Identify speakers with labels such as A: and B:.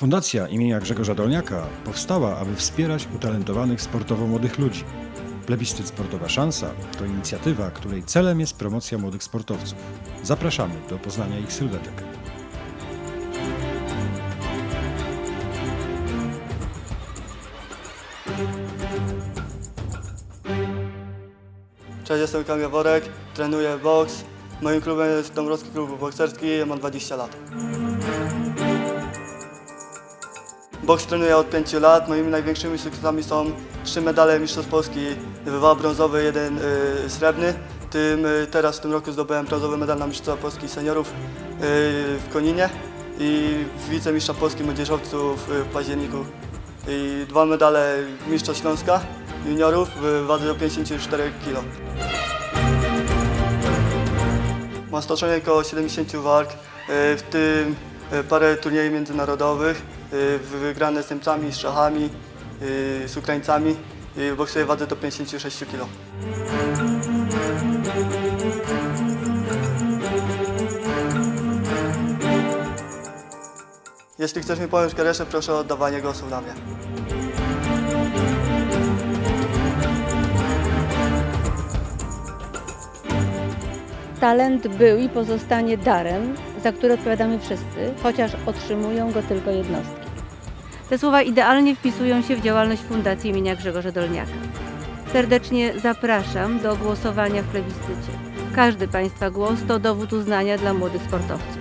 A: Fundacja imienia Grzegorza Dolniaka powstała, aby wspierać utalentowanych sportowo młodych ludzi. Plebiscyt Sportowa Szansa to inicjatywa, której celem jest promocja młodych sportowców. Zapraszamy do poznania ich sylwetek.
B: Cześć, jestem Kamil Worek, trenuję boks. Moim klubem jest Dąbrowski Klub Bokserski, mam 20 lat. Boks trenuję od 5 lat. Moimi największymi sukcesami są trzy medale Mistrzostw Polski, dwa brązowe, jeden y, srebrny. Tym, y, teraz w tym roku zdobyłem brązowy medal na Mistrzostwa Polski seniorów y, w Koninie i wicemistrza Polski młodzieżowców y, w październiku. I dwa medale Mistrza Śląska juniorów w wadze do 54 kg. Mam stoczone około 70 walk, y, w tym y, parę turniejów międzynarodowych, wygrane z Niemcami, z Czechami, y, z Ukraińcami boksuję w wadze do 56 kg. Jeśli chcesz mi pomóc w karierze, proszę o oddawanie głosu na mnie.
C: Talent był i pozostanie darem, za który odpowiadamy wszyscy, chociaż otrzymują go tylko jednostki. Te słowa idealnie wpisują się w działalność Fundacji imienia Grzegorza Dolniaka. Serdecznie zapraszam do głosowania w plebiscycie. Każdy Państwa głos to dowód uznania dla młodych sportowców.